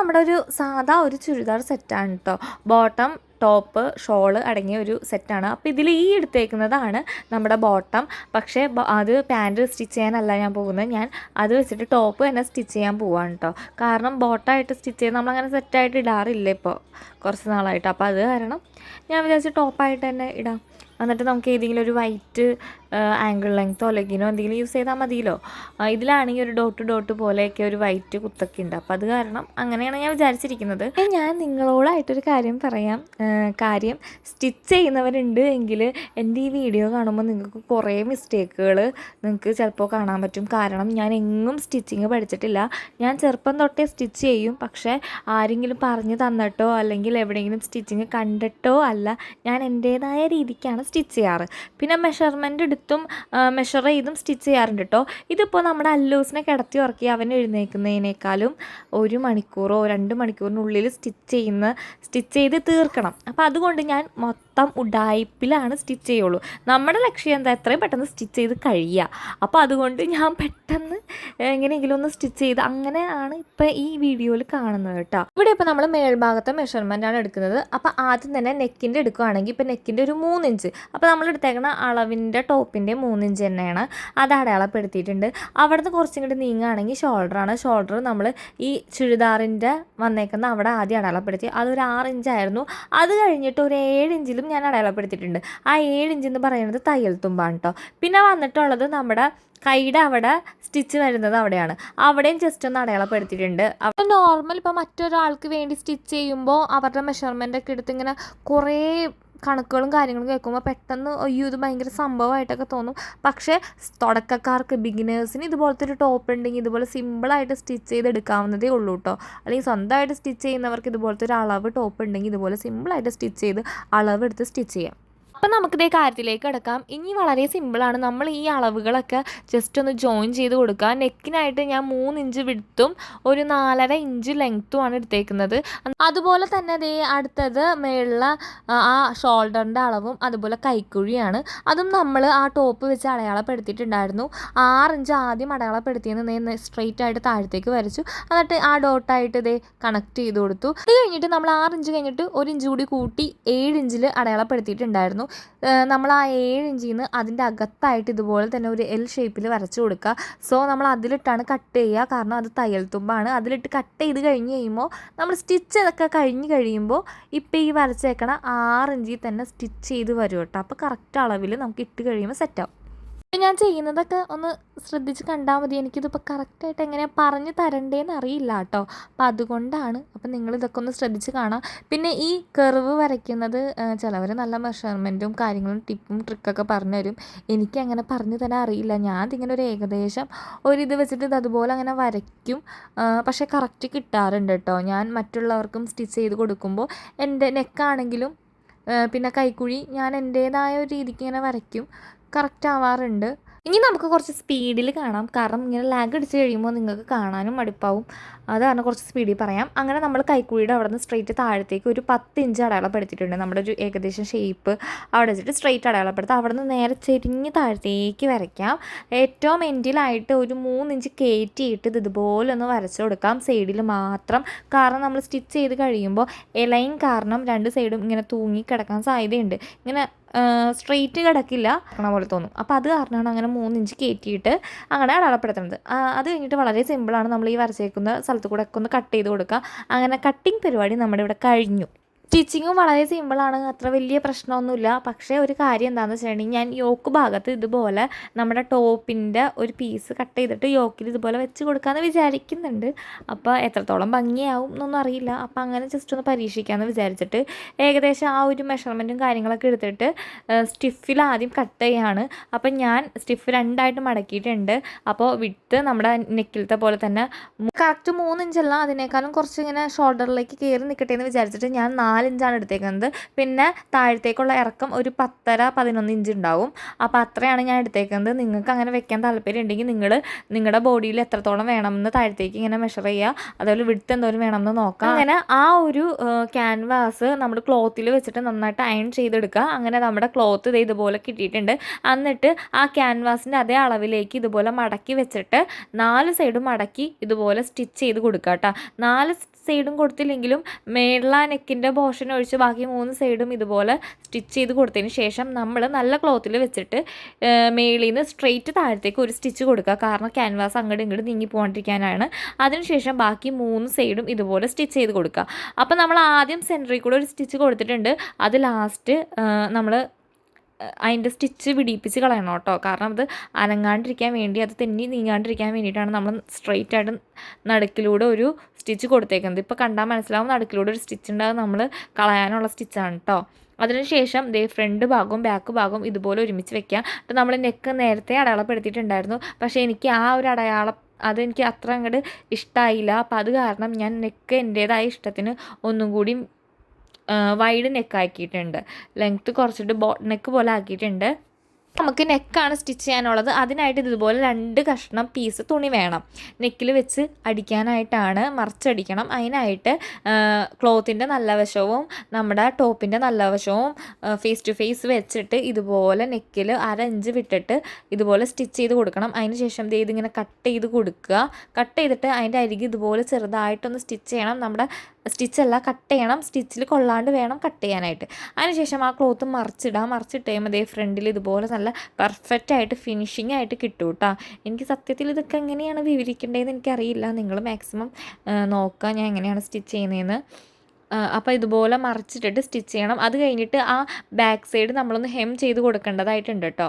നമ്മുടെ ഒരു സാധാ ഒരു ചുരിദാർ സെറ്റാണ് കേട്ടോ ബോട്ടം ടോപ്പ് ഷോൾ അടങ്ങിയ ഒരു സെറ്റാണ്. അപ്പോൾ ഇതിൽ ഈ എടുത്തേക്കുന്നതാണ് നമ്മുടെ ബോട്ടം. പക്ഷേ അത് പാന്റ് സ്റ്റിച്ച് ചെയ്യാനല്ല ഞാൻ പോകുന്നത്. ഞാൻ അത് വെച്ചിട്ട് ടോപ്പ് തന്നെ സ്റ്റിച്ച് ചെയ്യാൻ പോവാണ് കേട്ടോ കാരണം ബോട്ടമായിട്ട് സ്റ്റിച്ച് ചെയ്ത് നമ്മളങ്ങനെ സെറ്റായിട്ട് ഇടാറില്ല ഇപ്പോൾ കുറച്ച് നാളായിട്ട്. അപ്പോൾ അത് കാരണം ഞാൻ വിചാരിച്ച് ടോപ്പായിട്ട് തന്നെ ഇടാം. എന്നിട്ട് നമുക്ക് ഏതെങ്കിലും ഒരു വൈറ്റ് ആംഗിൾ ലെങ്ത്തോ ലെഗിനോ എന്തെങ്കിലും യൂസ് ചെയ്താൽ മതിയല്ലോ. ഇതിലാണെങ്കിൽ ഒരു ഡോട്ട് ഡോട്ട് പോലെയൊക്കെ ഒരു വൈറ്റ് കുത്തൊക്കെ ഉണ്ട്. അപ്പോൾ അത് കാരണം അങ്ങനെയാണ് ഞാൻ വിചാരിച്ചിരിക്കുന്നത്. ഞാൻ നിങ്ങളോടായിട്ടൊരു കാര്യം പറയാം. കാര്യം സ്റ്റിച്ച് ചെയ്യുന്നവരുണ്ട് എങ്കിൽ എന്റെ ഈ വീഡിയോ കാണുമ്പോൾ നിങ്ങൾക്ക് കുറേ മിസ്റ്റേക്കുകൾ നിങ്ങൾക്ക് ചിലപ്പോൾ കാണാൻ പറ്റും. കാരണം ഞാൻ എങ്ങും സ്റ്റിച്ചിങ് പഠിച്ചിട്ടില്ല. ഞാൻ ചെറുപ്പം തൊട്ടേ സ്റ്റിച്ച് ചെയ്യും. പക്ഷേ ആരെങ്കിലും പറഞ്ഞു തന്നിട്ടോ അല്ലെങ്കിൽ എവിടെയെങ്കിലും സ്റ്റിച്ചിങ് കണ്ടിട്ടോ അല്ല ഞാൻ എന്റേതായ രീതിക്കാണ് സ്റ്റിച്ച് ചെയ്യാറ്. പിന്നെ മെഷർമെന്റ് എടുത്തും മെഷർ ചെയ്തും സ്റ്റിച്ച് ചെയ്യാറുണ്ട് കേട്ടോ ഇതിപ്പോൾ നമ്മുടെ അല്ലൂസിനെ കിടത്തി ഉറക്കി അവൻ എഴുന്നേൽക്കുന്നതിനേക്കാളും ഒരു മണിക്കൂറോ രണ്ട് മണിക്കൂറിനുള്ളിൽ സ്റ്റിച്ച് ചെയ്യുന്ന സ്റ്റിച്ച് ചെയ്ത് തീർക്കണം. അപ്പോൾ അതുകൊണ്ട് ഞാൻ മൊത്തം ഉഡായിപ്പിലാണ് സ്റ്റിച്ച് ചെയ്യുള്ളൂ. നമ്മുടെ ലക്ഷ്യം എന്താ? എത്രയും പെട്ടെന്ന് സ്റ്റിച്ച് ചെയ്ത് കഴിയുക അപ്പോൾ അതുകൊണ്ട് ഞാൻ പെട്ടെന്ന് എങ്ങനെയെങ്കിലും ഒന്ന് സ്റ്റിച്ച് ചെയ്ത് അങ്ങനെയാണ് ഇപ്പോൾ ഈ വീഡിയോയിൽ കാണുന്നത് കേട്ടോ ഇവിടെ ഇപ്പോൾ നമ്മൾ മേൽഭാഗത്തെ മെഷർമെന്റ് ആണ് എടുക്കുന്നത്. അപ്പോൾ ആദ്യം തന്നെ നെക്കിന്റെ എടുക്കുകയാണെങ്കിൽ ഇപ്പോൾ നെക്കിന്റെ ഒരു മൂന്നിഞ്ച് അപ്പോൾ നമ്മൾ എടുത്തേക്കുന്ന അളവിന്റെ ടോപ്പിന്റെ മൂന്നിഞ്ച് തന്നെയാണ്. അത് അടയാളപ്പെടുത്തിയിട്ടുണ്ട്. അവിടുന്ന് കുറച്ചും കൂടി നീങ്ങുകയാണെങ്കിൽ ഷോൾഡറാണ് ഷോൾഡർ നമ്മൾ ഈ ചുരിദാറിന്റെ വന്നേക്കുന്ന അവിടെ ആദ്യം അടയാളപ്പെടുത്തി. അതൊരു ആറ് ഇഞ്ചായിരുന്നു അത് കഴിഞ്ഞിട്ട് ഒരു ഏഴ് ഇഞ്ചിലും ഞാൻ അടയാളപ്പെടുത്തിയിട്ടുണ്ട്. ആ ഏഴ് ഇഞ്ച് എന്ന് പറയുന്നത് തയ്യൽ തുമ്പാണ് കേട്ടോ പിന്നെ വന്നിട്ടുള്ളത് നമ്മുടെ കൈയുടെ അവിടെ സ്റ്റിച്ച് വരുന്നത് അവിടെയാണ്. അവിടെയും ജസ്റ്റ് ഒന്ന് അടയാളപ്പെടുത്തിയിട്ടുണ്ട്. അപ്പോൾ നോർമൽ ഇപ്പോൾ മറ്റൊരാൾക്ക് വേണ്ടി സ്റ്റിച്ച് ചെയ്യുമ്പോൾ അവരുടെ മെഷർമെന്റ് ഒക്കെ എടുത്ത് ഇങ്ങനെ കുറേ കണക്കുകളും കാര്യങ്ങളും കേൾക്കുമ്പോൾ പെട്ടെന്ന് അയ്യോ ഇത് ഭയങ്കര സംഭവമായിട്ടൊക്കെ തോന്നും. പക്ഷേ തുടക്കക്കാർക്ക് ബിഗിനേഴ്സിന് ഇതുപോലത്തെ ഒരു ടോപ്പ് ഉണ്ടെങ്കിൽ ഇതുപോലെ സിമ്പിളായിട്ട് സ്റ്റിച്ച് ചെയ്തെടുക്കാവുന്നതേ ഉള്ളൂ കേട്ടോ അല്ലെങ്കിൽ സ്വന്തമായിട്ട് സ്റ്റിച്ച് ചെയ്യുന്നവർക്ക് ഇതുപോലത്തെ ഒരു അളവ് ടോപ്പ് ഉണ്ടെങ്കിൽ ഇതുപോലെ സിമ്പിളായിട്ട് സ്റ്റിച്ച് ചെയ്ത് അളവെടുത്ത് സ്റ്റിച്ച് ചെയ്യാം. അപ്പം നമുക്കിതേ കാര്യത്തിലേക്ക് കിടക്കാം. ഇനി വളരെ സിമ്പിളാണ് നമ്മൾ ഈ അളവുകളൊക്കെ ജസ്റ്റ് ഒന്ന് ജോയിൻ ചെയ്ത് കൊടുക്കുക. നെക്കിനായിട്ട് ഞാൻ മൂന്ന് ഇഞ്ച് വിടുത്തും ഒരു നാലര ഇഞ്ച് ലെങ്ത്തുമാണ് എടുത്തേക്കുന്നത്. അതുപോലെ തന്നെ ദേ അടുത്തത് മേളിലെ ആ ഷോൾഡറിന്റെ അളവും അതുപോലെ കൈക്കുഴിയാണ്. അതും നമ്മൾ ആ ടോപ്പ് വെച്ച് അടയാളപ്പെടുത്തിയിട്ടുണ്ടായിരുന്നു. ഇഞ്ച് ആദ്യം അടയാളപ്പെടുത്തിയെന്ന് നേ സ്ട്രെയിറ്റ് ആയിട്ട് താഴത്തേക്ക് വരച്ചു. എന്നിട്ട് ആ ഡോട്ടായിട്ട് ഇതേ കണക്ട് ചെയ്ത് കൊടുത്തു. അത് കഴിഞ്ഞിട്ട് നമ്മൾ ഇഞ്ച് കഴിഞ്ഞിട്ട് ഒരു ഇഞ്ച് കൂടി കൂട്ടി ഏഴ് ഇഞ്ചിൽ അടയാളപ്പെടുത്തിയിട്ടുണ്ടായിരുന്നു. നമ്മൾ ആ ഏഴ് ഇഞ്ചിൽ നിന്ന് അതിന്റെ അകത്തായിട്ട് ഇതുപോലെ തന്നെ ഒരു എൽ ഷേപ്പിൽ വരച്ച് കൊടുക്കുക. സോ നമ്മൾ അതിലിട്ടാണ് കട്ട് ചെയ്യുക. കാരണം അത് തയ്യൽ തുമ്പാണ്. അതിലിട്ട് കട്ട് ചെയ്ത് കഴിഞ്ഞ് കഴിയുമ്പോൾ നമ്മൾ സ്റ്റിച്ച് ഇതൊക്കെ കഴിഞ്ഞ് കഴിയുമ്പോൾ ഇപ്പോൾ ഈ വരച്ചേക്കണ ആറ് ഇഞ്ചിൽ തന്നെ സ്റ്റിച്ച് ചെയ്ത് വരും കേട്ടോ. അപ്പോൾ കറക്റ്റ് അളവിൽ നമുക്ക് ഇട്ട് കഴിയുമ്പോൾ സെറ്റാവും ഞാൻ ചെയ്യുന്നതൊക്കെ ഒന്ന് ശ്രദ്ധിച്ച് കണ്ടാൽ മതി. എനിക്കിതിപ്പോൾ കറക്റ്റായിട്ട് എങ്ങനെയാണ് പറഞ്ഞു തരണ്ടേന്ന് അറിയില്ല കേട്ടോ. അപ്പം അതുകൊണ്ടാണ് അപ്പം നിങ്ങൾ ഇതൊക്കെ ഒന്ന് ശ്രദ്ധിച്ച് കാണാം. പിന്നെ ഈ കർവ് വരയ്ക്കുന്നത് ചിലവർ നല്ല മെഷർമെന്റും കാര്യങ്ങളും ടിപ്പും ട്രിക്കൊക്കെ പറഞ്ഞു തരും എനിക്ക് അങ്ങനെ പറഞ്ഞു തരാൻ അറിയില്ല. ഞാൻ ഇതിങ്ങനെ ഒരു ഏകദേശം ഒരിത് വെച്ചിട്ട് ഇത് അതുപോലെ അങ്ങനെ വരയ്ക്കും. പക്ഷേ കറക്റ്റ് കിട്ടാറുണ്ട് കേട്ടോ. ഞാൻ മറ്റുള്ളവർക്കും സ്റ്റിച്ച് ചെയ്ത് കൊടുക്കുമ്പോൾ എന്റെ നെക്കാണെങ്കിലും പിന്നെ കൈക്കുഴി ഞാൻ എന്റേതായ ഒരു രീതിക്ക് ഇങ്ങനെ വരയ്ക്കും. കറക്റ്റ് ആവാറുണ്ട് ഇനി നമുക്ക് കുറച്ച് സ്പീഡിൽ കാണാം. കാരണം ഇങ്ങനെ ലാഗ് അടിച്ച് കഴിയുമ്പോൾ നിങ്ങൾക്ക് കാണാനും മടുപ്പാവും. അത് കാരണം കുറച്ച് സ്പീഡിൽ പറയാം. അങ്ങനെ നമ്മൾ കൈക്കുഴിയുടെ അവിടെ നിന്ന് സ്ട്രെയിറ്റ് താഴത്തേക്ക് ഒരു പത്ത് ഇഞ്ച് അടയാളപ്പെടുത്തിയിട്ടുണ്ട്. നമ്മുടെ ഒരു ഏകദേശം ഷേപ്പ് അവിടെ വെച്ചിട്ട് സ്ട്രെയിറ്റ് അടയാളപ്പെടുത്തുക അവിടെ നിന്ന് നേരെ ചെരിഞ്ഞ് താഴത്തേക്ക് വരയ്ക്കാം. ഏറ്റവും എൻഡിലായിട്ട് ഒരു മൂന്നിഞ്ച് കയറ്റിയിട്ട് ഇത് ഇതുപോലെ ഒന്ന് വരച്ചു കൊടുക്കാം. സൈഡിൽ മാത്രം. കാരണം നമ്മൾ സ്റ്റിച്ച് ചെയ്ത് കഴിയുമ്പോൾ ഇലയും കാരണം രണ്ട് സൈഡും ഇങ്ങനെ തൂങ്ങി കിടക്കാൻ സാധ്യതയുണ്ട്. ഇങ്ങനെ സ്ട്രെയിറ്റ് കിടക്കില്ല കിടക്കണ പോലെ തോന്നും. അപ്പോൾ അത് കാരണമാണ് അങ്ങനെ മൂന്നിഞ്ച് കയറ്റിയിട്ട് അങ്ങനെ അടയാളപ്പെടുത്തുന്നത്. അത് കഴിഞ്ഞിട്ട് വളരെ സിമ്പിളാണ് നമ്മൾ ഈ വരച്ചേക്കുന്ന സ്ഥലത്ത് കൂടെ ഒക്കെ ഒന്ന് കട്ട് ചെയ്ത് കൊടുക്കുക അങ്ങനെ കട്ടിങ് പരിപാടി നമ്മുടെ ഇവിടെ കഴിഞ്ഞു. സ്റ്റിച്ചിങ്ങും വളരെ സിമ്പിളാണ് അത്ര വലിയ പ്രശ്നമൊന്നുമില്ല. പക്ഷേ ഒരു കാര്യം എന്താണെന്ന് വെച്ചിട്ടുണ്ടെങ്കിൽ ഞാൻ യോക്ക് ഭാഗത്ത് ഇതുപോലെ നമ്മുടെ ടോപ്പിന്റെ ഒരു പീസ് കട്ട് ചെയ്തിട്ട് യോക്കിൽ ഇതുപോലെ വെച്ച് കൊടുക്കാമെന്ന് വിചാരിക്കുന്നുണ്ട്. അപ്പോൾ എത്രത്തോളം ഭംഗിയാവും എന്നൊന്നും അറിയില്ല. അപ്പോൾ അങ്ങനെ ജസ്റ്റ് ഒന്ന് പരീക്ഷിക്കാമെന്ന് വിചാരിച്ചിട്ട് ഏകദേശം ആ ഒരു മെഷർമെന്റും കാര്യങ്ങളൊക്കെ എടുത്തിട്ട് സ്റ്റിഫിൽ ആദ്യം കട്ട് ചെയ്യാണ്. അപ്പോൾ ഞാൻ സ്റ്റിഫ് രണ്ടായിട്ട് മടക്കിയിട്ടുണ്ട്. അപ്പോൾ വിട്ട് നമ്മുടെ നെക്കിലത്തെ പോലെ തന്നെ കറക്റ്റ് മൂന്നിഞ്ചെല്ലാം അതിനേക്കാളും കുറച്ച് ഇങ്ങനെ ഷോൾഡറിലേക്ക് കയറി നിൽക്കട്ടെ എന്ന് വിചാരിച്ചിട്ട് ഞാൻ നാലിഞ്ചാണ് എടുത്തേക്കുന്നത്. പിന്നെ താഴത്തേക്കുള്ള ഇറക്കം ഒരു പത്തര പതിനൊന്ന് ഇഞ്ച് ഉണ്ടാവും. അപ്പോൾ അത്രയാണ് ഞാൻ എടുത്തേക്കുന്നത്. നിങ്ങൾക്ക് അങ്ങനെ വെക്കാൻ താല്പര്യം ഉണ്ടെങ്കിൽ നിങ്ങൾ നിങ്ങളുടെ ബോഡിയിൽ എത്രത്തോളം വേണമെന്ന് താഴത്തേക്ക് ഇങ്ങനെ മെഷർ ചെയ്യുക. അതുപോലെ വിടുത്ത് എന്തോരം വേണമെന്ന് നോക്കാം അങ്ങനെ ആ ഒരു ക്യാൻവാസ് നമ്മൾ ക്ലോത്തിൽ വെച്ചിട്ട് നന്നായിട്ട് അയൺ ചെയ്തെടുക്കുക. അങ്ങനെ നമ്മുടെ ക്ലോത്ത് ഇത് ഇതുപോലെ കിട്ടിയിട്ടുണ്ട്. എന്നിട്ട് ആ ക്യാൻവാസിന്റെ അതേ അളവിലേക്ക് ഇതുപോലെ മടക്കി വെച്ചിട്ട് നാല് സൈഡും മടക്കി ഇതുപോലെ സ്റ്റിച്ച് ചെയ്ത് കൊടുക്കുക കേട്ടോ. നാല് സൈഡും കൊടുത്തില്ലെങ്കിലും മേളിൽ നെക്കിന്റെ പോർഷൻ ഒഴിച്ച് ബാക്കി മൂന്ന് സൈഡും ഇതുപോലെ സ്റ്റിച്ച് ചെയ്ത് കൊടുത്തതിന് ശേഷം നമ്മൾ നല്ല ക്ലോത്തിൽ വെച്ചിട്ട് മേളിൽ നിന്ന് സ്ട്രെയിറ്റ് താഴത്തേക്ക് ഒരു സ്റ്റിച്ച് കൊടുക്കുക. കാരണം ക്യാൻവാസ് അങ്ങോട്ട് ഇങ്ങോട്ട് നീങ്ങി പോകാണ്ടിരിക്കാനാണ്. അതിനുശേഷം ബാക്കി മൂന്ന് സൈഡും ഇതുപോലെ സ്റ്റിച്ച് ചെയ്ത് കൊടുക്കുക. അപ്പോൾ നമ്മൾ ആദ്യം സെന്ററിൽ കൂടെ ഒരു സ്റ്റിച്ച് കൊടുത്തിട്ടുണ്ട്. അത് ലാസ്റ്റ് നമ്മൾ അതിന്റെ സ്റ്റിച്ച് പിടിപ്പിച്ച് കളയണം കേട്ടോ. കാരണം അത് അനങ്ങാണ്ടിരിക്കാൻ വേണ്ടി അത് തെന്നി നീങ്ങാണ്ടിരിക്കാൻ വേണ്ടിയിട്ടാണ് നമ്മൾ സ്ട്രെയിറ്റ് ആയിട്ട് നടുക്കിലൂടെ ഒരു സ്റ്റിച്ച് കൊടുത്തേക്കുന്നത്. ഇപ്പോൾ കണ്ടാൽ മനസ്സിലാവും നടുക്കിലൂടെ ഒരു സ്റ്റിച്ച് ഉണ്ടാകും നമ്മൾ കളയാനുള്ള സ്റ്റിച്ചാണ് കേട്ടോ അതിനുശേഷം ദേ ഫ്രണ്ട് ഭാഗവും ബാക്ക് ഭാഗവും ഇതുപോലെ ഒരുമിച്ച് വെക്കാം അപ്പോൾ നമ്മൾ നെക്ക് നേരത്തെ അടയാളപ്പെടുത്തിയിട്ടുണ്ടായിരുന്നു. പക്ഷേ എനിക്ക് ആ ഒരു അടയാളം അതെനിക്ക് അത്ര അങ്ങോട്ട് ഇഷ്ടമായില്ല അപ്പം അത് കാരണം ഞാൻ നെക്ക് എന്റേതായ ഇഷ്ടത്തിന് ഒന്നും കൂടി വൈഡ് നെക്ക് ആക്കിയിട്ടുണ്ട്. ലെങ്ത്ത് കുറച്ചിട്ട് ബോട്ട് നെക്ക് പോലെ ആക്കിയിട്ടുണ്ട്. നമുക്ക് നെക്കാണ് സ്റ്റിച്ച് ചെയ്യാനുള്ളത്. അതിനായിട്ട് ഇതുപോലെ രണ്ട് കഷ്ണം പീസ് തുണി വേണം. നെക്കിൽ വെച്ച് അടിക്കാനായിട്ടാണ് മറിച്ചടിക്കണം. അതിനായിട്ട് ക്ലോത്തിന്റെ നല്ല വശവും നമ്മുടെ ടോപ്പിന്റെ നല്ല വശവും ഫേസ് ടു ഫേസ് വെച്ചിട്ട് ഇതുപോലെ നെക്കിൽ അരഞ്ച് വിട്ടിട്ട് ഇതുപോലെ സ്റ്റിച്ച് ചെയ്ത് കൊടുക്കണം. അതിന് ശേഷം ഇതിങ്ങനെ കട്ട് ചെയ്ത് കൊടുക്കുക. കട്ട് ചെയ്തിട്ട് അതിന്റെ അരികെ ഇതുപോലെ ചെറുതായിട്ടൊന്ന് സ്റ്റിച്ച് ചെയ്യണം. നമ്മുടെ സ്റ്റിച്ചല്ല കട്ട് ചെയ്യണം. സ്റ്റിച്ചിൽ കൊള്ളാണ്ട് വേണം കട്ട് ചെയ്യാനായിട്ട്. അതിനുശേഷം ആ ക്ലോത്ത് മറിച്ചിടാം. മറിച്ചിട്ട് കഴിയുമ്പോൾ ഫ്രണ്ടിൽ ഇതുപോലെ നല്ല പെർഫെക്റ്റ് ആയിട്ട് ഫിനിഷിംഗ് ആയിട്ട് കിട്ടും കേട്ടോ എനിക്ക് സത്യത്തിൽ ഇതൊക്കെ എങ്ങനെയാണ് വിവരിക്കേണ്ടതെന്ന് എനിക്കറിയില്ല. നിങ്ങൾ മാക്സിമം നോക്കുക ഞാൻ എങ്ങനെയാണ് സ്റ്റിച്ച് ചെയ്യുന്നതെന്ന്. അപ്പോൾ ഇതുപോലെ മറിച്ചിട്ടിട്ട് സ്റ്റിച്ച് ചെയ്യണം. അത് കഴിഞ്ഞിട്ട് ആ ബാക്ക് സൈഡ് നമ്മളൊന്ന് ഹെം ചെയ്ത് കൊടുക്കേണ്ടതായിട്ടുണ്ട് കേട്ടോ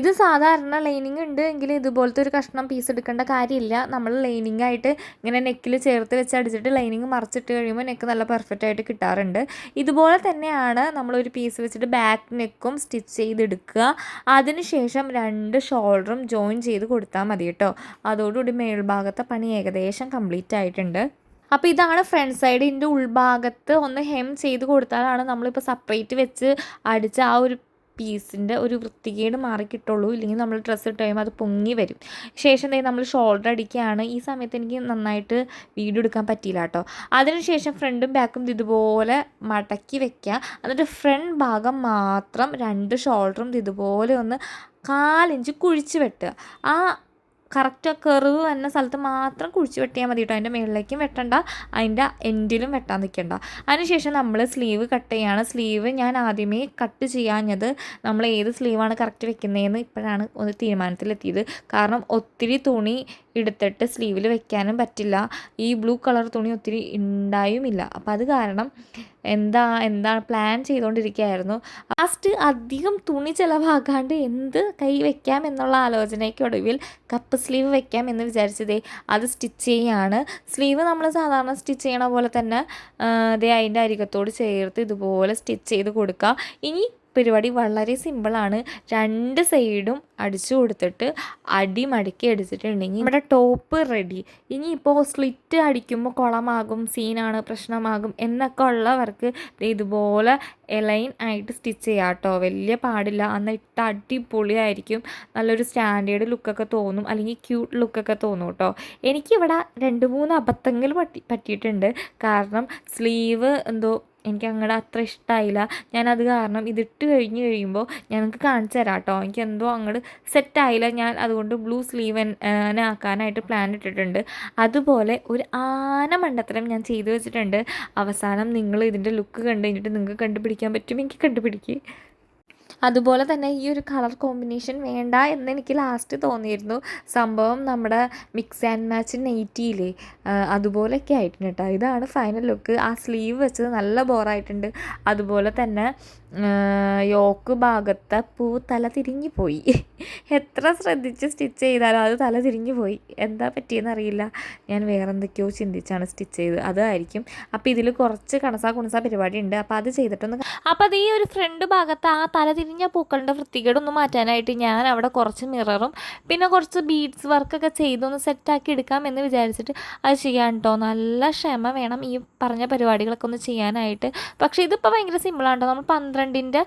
ഇത് സാധാരണ ലൈനിങ് ഉണ്ട് എങ്കിൽ ഇതുപോലത്തെ ഒരു കഷ്ണം പീസ് എടുക്കേണ്ട കാര്യമില്ല. നമ്മൾ ലൈനിങ് ആയിട്ട് ഇങ്ങനെ നെക്കിൽ ചേർത്ത് വെച്ച് അടിച്ചിട്ട് ലൈനിങ് മറിച്ചിട്ട് കഴിയുമ്പോൾ നെക്ക് നല്ല പെർഫെക്റ്റ് ആയിട്ട് കിട്ടാറുണ്ട്. ഇതുപോലെ തന്നെയാണ് നമ്മളൊരു പീസ് വെച്ചിട്ട് ബാക്ക് നെക്കും സ്റ്റിച്ച് ചെയ്തെടുക്കുക. അതിനുശേഷം രണ്ട് ഷോൾഡറും ജോയിൻ ചെയ്ത് കൊടുത്താൽ മതി കേട്ടോ അതോടുകൂടി മേൽഭാഗത്തെ പണി ഏകദേശം കംപ്ലീറ്റ് ആയിട്ടുണ്ട്. അപ്പോൾ ഇതാണ് ഫ്രണ്ട് സൈഡിന്റെ ഉൾഭാഗത്ത് ഒന്ന് ഹെം ചെയ്ത് കൊടുത്താലാണ് നമ്മളിപ്പോൾ സെപ്പറേറ്റ് വെച്ച് അടിച്ച ആ ഒരു പീസിന്റെ ഒരു വൃത്തികേട് മാറി കിട്ടുള്ളൂ. ഇല്ലെങ്കിൽ നമ്മൾ ഡ്രസ്സ് ഇട്ട് കഴിയുമ്പോൾ അത് പൊങ്ങി വരും. ശേഷം എന്തെങ്കിലും നമ്മൾ ഷോൾഡർ അടിക്കുകയാണ്. ഈ സമയത്ത് എനിക്ക് നന്നായിട്ട് വീഡിയോ എടുക്കാൻ പറ്റിയില്ല കേട്ടോ അതിനുശേഷം ഫ്രണ്ടും ബാക്കും ഇതുപോലെ മടക്കി വെക്കുക. എന്നിട്ട് ഫ്രണ്ട് ഭാഗം മാത്രം രണ്ട് ഷോൾഡറും ഇതുപോലെ ഒന്ന് കാലിഞ്ച് കുഴിച്ച് വെട്ടുക. ആ കറക്റ്റ് കെറിവ് വരുന്ന സ്ഥലത്ത് മാത്രം കുഴിച്ച് വെട്ടിയാൽ മതി കേട്ടോ അതിന്റെ മുകളിലേക്കും വെട്ടണ്ട. അതിന്റെ എൻഡിലും വെട്ടാൻ നിൽക്കണ്ട അതിനുശേഷം നമ്മൾ സ്ലീവ് കട്ട് ചെയ്യാണ്. സ്ലീവ് ഞാൻ ആദ്യമേ കട്ട് ചെയ്യാഞ്ഞത് നമ്മൾ ഏത് സ്ലീവാണ് കറക്റ്റ് വെക്കുന്നതെന്ന് ഇപ്പോഴാണ് ഒരു തീരുമാനത്തിലെത്തിയത്. കാരണം ഒത്തിരി തുണി എടുത്തിട്ട് സ്ലീവിൽ വെക്കാനും പറ്റില്ല. ഈ ബ്ലൂ കളർ തുണി ഒത്തിരി ഉണ്ടായുമില്ല അപ്പോൾ അത് കാരണം എന്താ എന്താണ് പ്ലാൻ ചെയ്തുകൊണ്ടിരിക്കുകയായിരുന്നു ലാസ്റ്റ് അധികം തുണി ചിലവാക്കാണ്ട് എന്ത് കൈ വെക്കാം എന്നുള്ള ആലോചനയ്ക്ക് ഒടുവിൽ കപ്പ് സ്ലീവ് വെക്കാം എന്ന് വിചാരിച്ചതേ അത് സ്റ്റിച്ച് ചെയ്യാണ്. സ്ലീവ് നമ്മൾ സാധാരണ സ്റ്റിച്ച് ചെയ്യണ പോലെ തന്നെ ദേ അതിന്റെ അരികത്തോട് ചേർത്ത് ഇതുപോലെ സ്റ്റിച്ച് ചെയ്ത് കൊടുക്കുക ഇനി പരിപാടി വളരെ സിമ്പിളാണ് രണ്ട് സൈഡും അടിച്ചു കൊടുത്തിട്ട് അടി മടക്കി അടിച്ചിട്ടുണ്ടെങ്കിൽ നമ്മുടെ ടോപ്പ് റെഡി ഇനിയിപ്പോൾ സ്ലിറ്റ് അടിക്കുമ്പോൾ കുളമാകും സീനാണ് പ്രശ്നമാകും എന്നൊക്കെ ഉള്ളവർക്ക് ഇതുപോലെ എലൈൻ ആയിട്ട് സ്റ്റിച്ച് ചെയ്യാം കേട്ടോ. വലിയ പാടില്ല. അന്ന് ഇട്ട അടിപൊളിയായിരിക്കും. നല്ലൊരു സ്റ്റാൻഡേർഡ് ലുക്കൊക്കെ തോന്നും. അല്ലെങ്കിൽ ക്യൂട്ട് ലുക്കൊക്കെ തോന്നും കേട്ടോ. എനിക്കിവിടെ രണ്ട് മൂന്ന് അബദ്ധങ്ങൾ പറ്റി പറ്റിയിട്ടുണ്ട്. കാരണം സ്ലീവ് എന്തോ എനിക്ക് അങ്ങോട്ട് അത്ര ഇഷ്ടമായില്ല ഞാനത് കാരണം ഇതിട്ട് കഴിഞ്ഞ് കഴിയുമ്പോൾ ഞാൻ നിങ്ങൾക്ക് കാണിച്ചു തരാം കേട്ടോ എനിക്ക് എന്തോ അങ്ങോട്ട് സെറ്റായില്ല ഞാൻ അതുകൊണ്ട് ബ്ലൂ സ്ലീവ് ആക്കാനായിട്ട് പ്ലാൻ ഇട്ടിട്ടുണ്ട്. അതുപോലെ ഒരു ആന മണ്ടത്തരം ഞാൻ ചെയ്തു വെച്ചിട്ടുണ്ട്. അവസാനം നിങ്ങൾ ഇതിന്റെ ലുക്ക് കണ്ടു കഴിഞ്ഞിട്ട് നിങ്ങൾക്ക് കണ്ടുപിടിക്കാൻ പറ്റും. എനിക്ക് കണ്ടുപിടിക്കുക അതുപോലെ തന്നെ ഈ ഒരു കളർ കോമ്പിനേഷൻ വേണ്ട എന്ന് എനിക്ക് ലാസ്റ്റ് തോന്നിയിരുന്നു. സംഭവം നമ്മുടെ മിക്സ് ആൻഡ് മാച്ച് നെയ്റ്റിയില്ലേ അതുപോലെയൊക്കെ ആയിട്ടുണ്ട് കേട്ടോ. ഇതാണ് ഫൈനൽ ലുക്ക് ആ സ്ലീവ് വെച്ചത് നല്ല ബോറായിട്ടുണ്ട് അതുപോലെ തന്നെ യോക്ക് ഭാഗത്തെ പൂ തല തിരിഞ്ഞു പോയി. എത്ര ശ്രദ്ധിച്ച് സ്റ്റിച്ച് ചെയ്താലും അത് തല തിരിഞ്ഞു പോയി. എന്താ പറ്റിയെന്ന് അറിയില്ല. ഞാൻ വേറെ എന്തൊക്കെയോ ചിന്തിച്ചാണ് സ്റ്റിച്ച് ചെയ്തത് അതായിരിക്കും. അപ്പോൾ ഇതിൽ കുറച്ച് കണസാ കുണസ പരിപാടി ഉണ്ട്. അപ്പോൾ അത് ചെയ്തിട്ടൊന്ന് അപ്പോൾ അത് ഈ ഒരു ഫ്രണ്ട് ഭാഗത്ത് ആ തല പൂക്കളുടെ വൃത്തികേടൊന്ന് മാറ്റാനായിട്ട് ഞാൻ അവിടെ കുറച്ച് മിററും പിന്നെ കുറച്ച് ബീഡ്സ് വർക്കൊക്കെ ചെയ്തൊന്ന് സെറ്റാക്കി എടുക്കാം എന്ന് വിചാരിച്ചിട്ട് അത് ചെയ്യാൻ കേട്ടോ നല്ല ക്ഷമ വേണം ഈ പറഞ്ഞ പരിപാടികളൊക്കെ ഒന്ന് ചെയ്യാനായിട്ട്. പക്ഷേ ഇതിപ്പോൾ ഭയങ്കര സിമ്പിളാണ് കേട്ടോ നമ്മൾ പന്ത്രണ്ടിന്റെ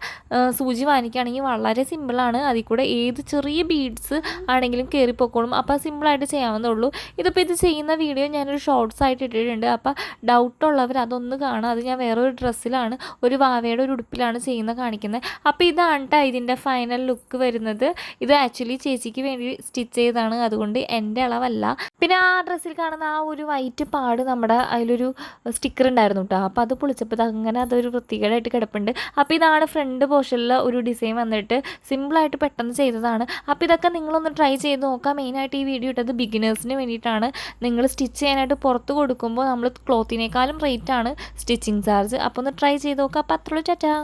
സൂചി വാങ്ങിക്കുകയാണെങ്കിൽ വളരെ സിമ്പിളാണ് അതിൽ കൂടെ ഏത് ചെറിയ ബീഡ്സ് ആണെങ്കിലും കയറിപ്പോക്കോളും അപ്പോൾ സിമ്പിളായിട്ട് ചെയ്യാവുന്നേ ഉള്ളൂ. ഇതിപ്പോൾ ഇത് ചെയ്യുന്ന വീഡിയോ ഞാനൊരു ഷോർട്സ് ആയിട്ട് ഇട്ടിട്ടുണ്ട്. അപ്പോൾ ഡൗട്ടുള്ളവർ അതൊന്ന് കാണുക. അത് ഞാൻ വേറൊരു ഡ്രസ്സിലാണ് ഒരു വാവയുടെ ഒരു ഉടുപ്പിലാണ് ചെയ്യുന്ന കാണിക്കുന്നത്. അപ്പോൾ ഇതാണ് ഇതാണ് കേട്ടോ ഇതിന്റെ ഫൈനൽ ലുക്ക് വരുന്നത്. ഇത് ആക്ച്വലി ചേച്ചിക്ക് വേണ്ടി സ്റ്റിച്ച് ചെയ്തതാണ്. അതുകൊണ്ട് എന്റെ അളവല്ല. പിന്നെ ആ ഡ്രസ്സിൽ കാണുന്ന ആ ഒരു വൈറ്റ് പാട് നമ്മുടെ അതിലൊരു സ്റ്റിക്കർ ഉണ്ടായിരുന്നു കേട്ടോ അപ്പോൾ അത് പൊളിച്ചപ്പോൾ അങ്ങനെ അതൊരു വൃത്തികേടായിട്ട് കിടപ്പുണ്ട്. അപ്പോൾ ഇതാണ് ഫ്രണ്ട് പോർഷനിൽ ഒരു ഡിസൈൻ വന്നിട്ട് സിമ്പിളായിട്ട് പെട്ടെന്ന് ചെയ്തതാണ്. അപ്പോൾ ഇതൊക്കെ നിങ്ങളൊന്ന് ട്രൈ ചെയ്ത് നോക്കാം. മെയിനായിട്ട് ഈ വീഡിയോ ഇട്ടത് ബിഗിനേഴ്സിന് വേണ്ടിയിട്ടാണ്. നിങ്ങൾ സ്റ്റിച്ച് ചെയ്യാനായിട്ട് പുറത്ത് കൊടുക്കുമ്പോൾ നമ്മൾ ക്ലോത്തിനേക്കാളും റേറ്റാണ് സ്റ്റിച്ചിങ് ചാർജ് അപ്പോൾ ഒന്ന് ട്രൈ ചെയ്ത് നോക്കാം. അപ്പോൾ അത്രയുള്ളൂ. ചാറ്റാ